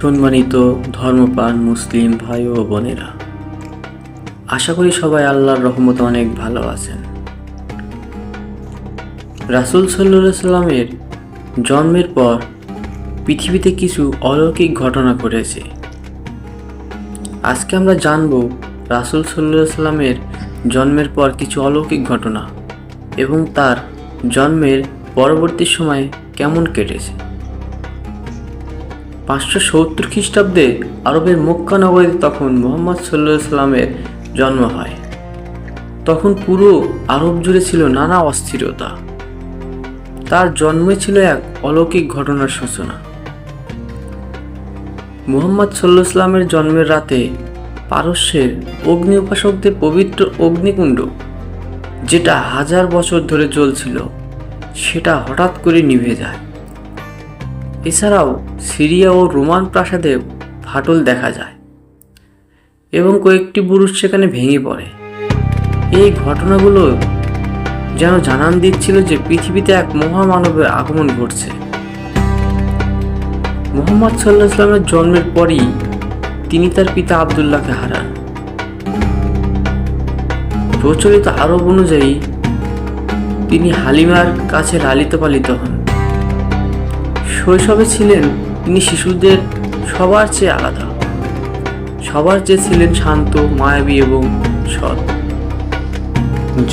সম্মানিত ধর্মপ্রাণ মুসলিম ভাই ও বোনেরা, আশা করি সবাই আল্লাহর রহমতে অনেক ভালো আছেন। রাসুল সাল্লাহ সাল্লামের জন্মের পর পৃথিবীতে কিছু অলৌকিক ঘটনা ঘটেছে। আজকে আমরা জানব রাসুল সাল্লাহ সাল্লামের জন্মের পর কিছু অলৌকিক ঘটনা এবং তার জন্মের পরবর্তী সময় কেমন কেটেছে। পাঁচশো সত্তর খ্রিস্টাব্দে আরবের মক্কা নগরীতে তখন মোহাম্মদ সাল্লাহ সাল্লামের জন্ম হয়। তখন পুরো আরব জুড়ে ছিল নানা অস্থিরতা। তার জন্মে ছিল এক অলৌকিক ঘটনার সূচনা। মুহাম্মদ সাল্লাহ সাল্লামের জন্মের রাতে পারস্যের অগ্নি উপাসকদের পবিত্র অগ্নিকুণ্ড, যেটা হাজার বছর ধরে চলছিল সেটা হঠাৎ করে নিভে যায়। এছাড়াও সিরিয়া ও রোমান প্রাসাদে ফাটল দেখা যায় এবং কয়েকটি বুরুজ সেখানে ভেঙে পড়ে। এই ঘটনাগুলো যেন জানান দিচ্ছিল যে পৃথিবীতে এক মহামানবের আগমন ঘটছে। মোহাম্মদ সাল্লাহ ইসলামের জন্মের পরই তিনি তার পিতা আবদুল্লাহকে হারান। প্রচলিত আরব অনুযায়ী তিনি হালিমার কাছে লালিত পালিত হন। শৈশবে ছিলেন তিনি শিশুদের সবার চেয়ে আলাদা। সবার চেয়ে ছিলেন শান্ত, মায়াবী এবং সৎ।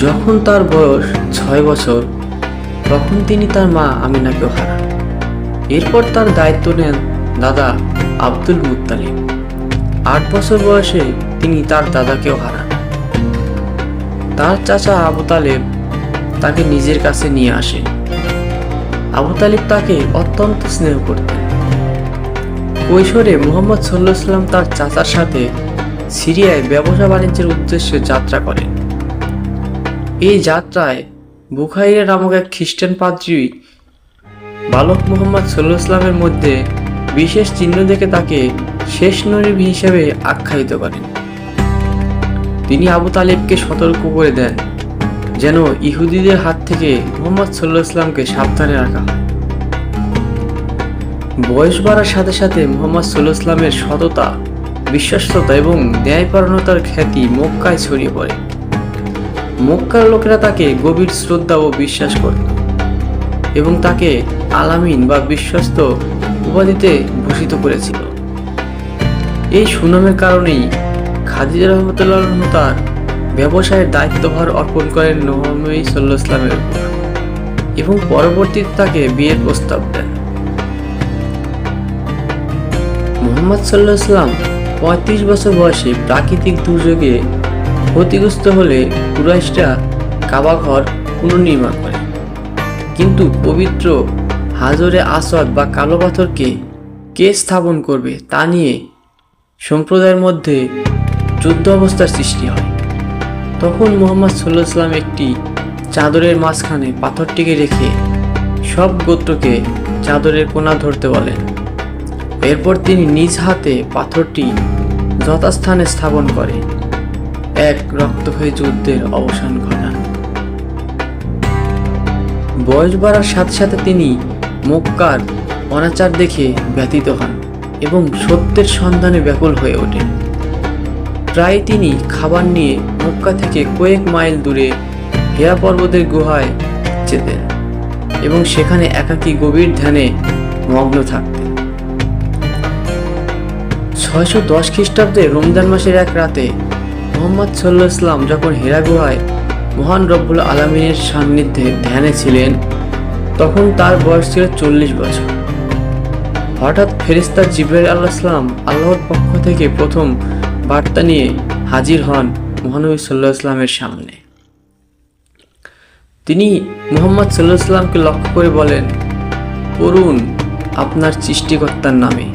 যখন তার বয়স ছয় বছর, তখন তিনি তার মা আমিনাকেও হারান। এরপর তার দায়িত্ব নেন দাদা আব্দুল মুত্তালিব। আট বছর বয়সে তিনি তার দাদাকেও হারান। তার চাচা আবু তালেব তাকে নিজের কাছে নিয়ে আসেন। আবু তালিব তাকে অত্যন্ত স্নেহ করতেন। কৈশোরে মোহাম্মদ সাল্লাহ সাল্লাম তার চাচার সাথে সিরিয়ায় ব্যবসা বাণিজ্যের উদ্দেশ্যে যাত্রা করেন। এই যাত্রায় বুখাইরা নামক এক খ্রিস্টান পাদ্রী বালক মোহাম্মদ সাল্লাহ মধ্যে বিশেষ চিহ্ন দেখে তাকে শেষ নবী হিসেবে আখ্যায়িত করেন। তিনি আবু তালিবকে সতর্ক করে দেন। যেন ইহুদিদের হাত থেকে মোহাম্মদ সাল্লাহ ইসলামকে সাবধানে রাখা বয়স বাড়ার সাথে সাথে মোহাম্মদ সাল্লাহ ইসলামের সততা, বিশ্বস্ততা এবং ন্যায়পরণতার খ্যাতি মক্কায় ছড়িয়ে পড়ে। মক্কার লোকেরা তাকে গভীর শ্রদ্ধা ও বিশ্বাস করত এবং তাকে আলামিন বা বিশ্বস্ত উপাধিতে ভূষিত করেছিল। এই সুনামের কারণেই খাদিজা রহমতুল্লাহ তার ব্যবসায়ের দায়িত্বভার অর্পণ করেন নহমী সাল্লাহ ইসলামের উপর এবং পরবর্তীতে তাকে বিয়ের প্রস্তাব দেন। মোহাম্মদ সাল্লাহ ইসলাম পঁয়ত্রিশ বছর বয়সে প্রাকৃতিক দুর্যোগে ক্ষতিগ্রস্ত হলে কুরাইশরা কাবাঘর পুনর্নির্মাণ করে। কিন্তু পবিত্র হাজরে আসদ বা কালো পাথরকে কে স্থাপন করবে তা নিয়ে সম্প্রদায়ের মধ্যে যুদ্ধ অবস্থার সৃষ্টি হয়। তখন মোহাম্মদ সাল্লাহ সাল্লাম একটি চাদরের মাঝখানে পাথরটিকে রেখে সব গোত্রকে চাদরের কোনা ধরতে বলেন। এরপর তিনি নিজ হাতে পাথরটি যথাস্থানে স্থাপন করে এক রক্তক্ষয়ী যুদ্ধের অবসান ঘটান। বয়স বাড়ার সাথে সাথে তিনি মক্কার অনাচার দেখে ব্যতীত হন এবং সত্যের সন্ধানে ব্যাকুল হয়ে ওঠেন। প্রায় তিনি খাবার নিয়ে মক্কা থেকে কয়েক মাইল দূরে হেরা পর্বতের গুহায় যেতেন এবং সেখানে একাকী গভীর ধ্যানে মগ্ন থাকতেন। ছয়শো দশ খ্রিস্টাব্দে রমজান মাসের এক রাতে মোহাম্মদ সাল্লাহ ইসলাম যখন হেরা গুহায় মহান রব্বুল আলমিনের সান্নিধ্যে ধ্যানে ছিলেন, তখন তার বয়স ছিল চল্লিশ বছর। হঠাৎ ফেরিস্তা জিব্রাইল আল্লাহ ইসলাম আল্লাহর পক্ষ থেকে প্রথম বার্তা নিয়ে হাজির হন মহানবী সাল্লাহ ইসলামের সামনে। তিনি মোহাম্মদ সাল্লাহ ইসলামকে লক্ষ্য করে বলেন করুন আপনার সৃষ্টিকর্তার নামে,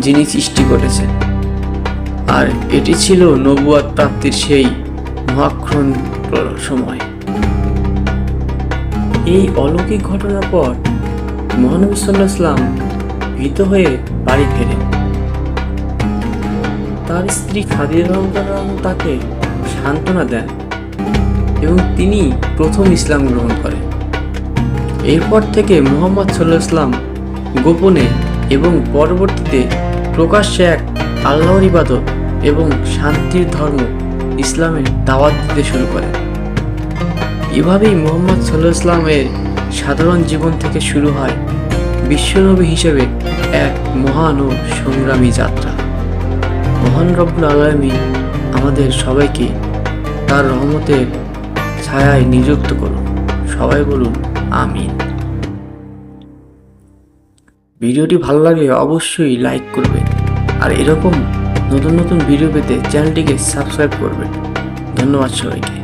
যিনি সৃষ্টি করেছেন। আর এটি ছিল নবুয়াত প্রাপ্তির সেই মহাক্ষণ সময়। এই অলৌকিক ঘটনার পর মহানবী সাল্লাহ ইসলাম ভীত হয়ে বাড়ি ফেরেন। তার স্ত্রী খাদিজা রহমতুল্লাহ তাকে সান্ত্বনা দেন এবং তিনি প্রথম ইসলাম গ্রহণ করেন। এরপর থেকে মোহাম্মদ সাল্লাহ ইসলাম গোপনে এবং পরবর্তীতে প্রকাশ্যে এক আল্লাহর ইবাদত এবং শান্তির ধর্ম ইসলামের দাওয়াত দিতে শুরু করেন। এভাবেই মোহাম্মদ সাল্লাহ ইসলামের সাধারণ জীবন থেকে শুরু হয় বিশ্বনবী হিসেবে এক মহান ও সংগ্রামী যাত্রা। মহান রব্বুল আলমী আমাদের সবাইকে তার রহমতের ছায়ায় নিযুক্ত করুন। সবাই বলুন, আমিন। ভিডিওটি ভালো লাগলে অবশ্যই লাইক করবে আর এরকম নতুন নতুন ভিডিও পেতে চ্যানেলটিকে সাবস্ক্রাইব করবে ধন্যবাদ সবাইকে।